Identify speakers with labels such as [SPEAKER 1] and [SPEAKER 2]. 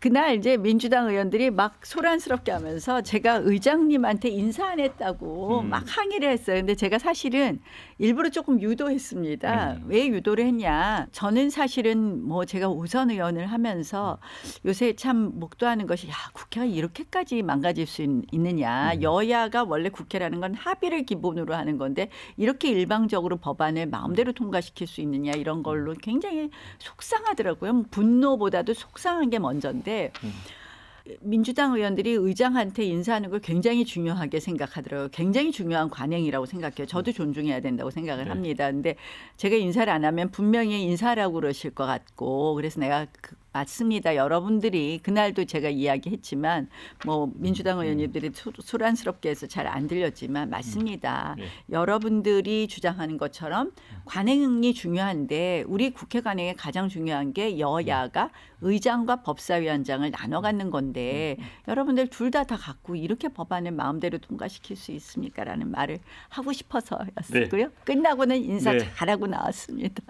[SPEAKER 1] 그날 이제 민주당 의원들이 막 소란스럽게 하면서 제가 의장님한테 인사 안 했다고
[SPEAKER 2] 음.
[SPEAKER 1] 막 항의를 했어요. 근데 제가 사실은 일부러 조금 유도했습니다.
[SPEAKER 2] 음.
[SPEAKER 1] 왜 유도를 했냐? 저는 사실은 뭐 제가 오선 의원을 하면서 요새 참 목도하는 것이 야 국회가 이렇게까지 망가질 수 있, 느냐
[SPEAKER 2] 음.
[SPEAKER 1] 여야가 원래 국회라는 건 합의를 기본으로 하는 건데 이렇게 일방적으로 법안을 마음대로 통과시킬 수 있느냐 이런 걸로 굉장히 속상하더라고요. 분노보다도 속상한 게 먼저인데
[SPEAKER 2] 음.
[SPEAKER 1] 민주당 의원들이 의장한테 인사하는 걸 굉장히 중요하게 생각하더라고요. 굉장히 중요한 관행이라고 생각해요. 저도 존중해야 된다고 생각을
[SPEAKER 2] 네.
[SPEAKER 1] 합니다. 근데 제가 인사를 안 하면 분명히 인사라고 그러실 것 같고 그래서 내가 그, 맞습니다. 여러분들이 그날도 제가 이야기했지만 뭐 민주당 의원님들이 소- 소란스럽게 해서 잘 안 들렸지만 맞습니다.
[SPEAKER 2] 네.
[SPEAKER 1] 여러분들이 주장하는 것처럼 관행이 중요한데 우리 국회 관행에 가장 중요한 게 여야가 의장과 법사위원장을 나눠 갖는 건데 여러분들 둘 다다 갖고 이렇게 법안을 마음대로 통과시킬 수 있습니까 라는 말을 하고 싶어서였고요. 끝나고는 인사
[SPEAKER 2] 네.
[SPEAKER 1] 잘하고 나왔습니다.